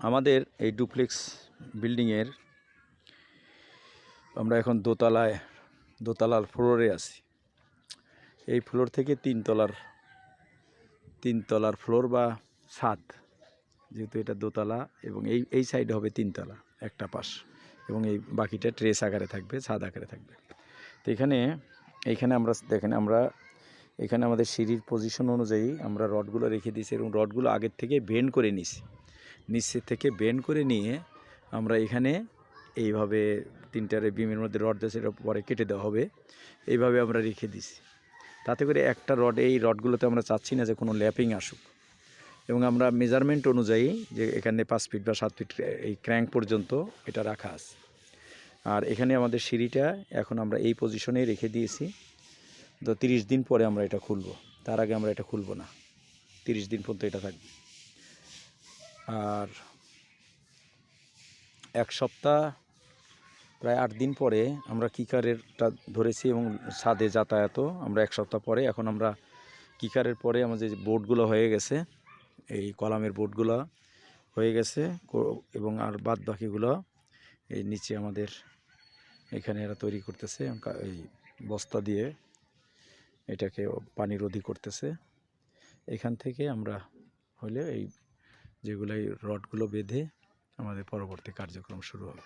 আমাদের এই ডুপ্লেক্স বিল্ডিংয়ের, আমরা এখন দোতলায়, দোতলার ফ্লোরে আছি। এই ফ্লোর থেকে তিনতলার তিনতলার ফ্লোর বা ছাদ, যেহেতু এটা দোতলা এবং এই এই সাইড হবে তিনতলা একটা পাশ এবং এই বাকিটা ট্রেস আকারে থাকবে, ছাদ আকারে থাকবে। তো এখানে এইখানে আমরা দেখেন, আমরা এখানে আমাদের সিঁড়ির পজিশন অনুযায়ী আমরা রডগুলো রেখে দিয়েছি এবং রডগুলো আগের থেকে বেন্ড করে নিছি নিচের থেকে বেন্ড করে নিয়ে আমরা এখানে এইভাবে তিনটারে বিমের মধ্যে রড দিয়ে সেটা পরে কেটে দেওয়া হবে। এইভাবে আমরা রেখে দিছি। তাতে করে একটা রড, এই রডগুলোতে আমরা চাচ্ছি না যে কোনো ল্যাপিং আসুক। এবং আমরা মেজারমেন্ট অনুযায়ী যে এখানে পাঁচ ফিট বা সাত ফিট এই ক্র্যাঙ্ক পর্যন্ত এটা রাখা আছে। আর এখানে আমাদের সিঁড়িটা এখন আমরা এই পজিশনেই রেখে দিয়েছি। তো তিরিশ দিন পরে আমরা এটা খুলবো। তার আগে আমরা এটা খুলবো না। তিরিশ দিন পর্যন্ত এটা থাকবে। আর এক সপ্তাহ, প্রায় আট দিন পরে আমরা কিকারেরটা ধরেছি এবং ছাদে যাতায়াতও আমরা এক সপ্তাহ পরে, এখন আমরা কিকারের পরে আমাদের বোর্ডগুলো হয়ে গেছে, এই কলামের বোর্ডগুলো হয়ে গেছে এবং আর বাদ বাকিগুলো এই নিচে আমাদের এখানে এরা তৈরি করতেছে এই বস্তা দিয়ে এটাকে পানি রোধী করতেছে। এখান থেকে আমরা হলে এই যেগুলো এই রডগুলো বেঁধে আমাদের পরবর্তী কার্যক্রম শুরু হবে।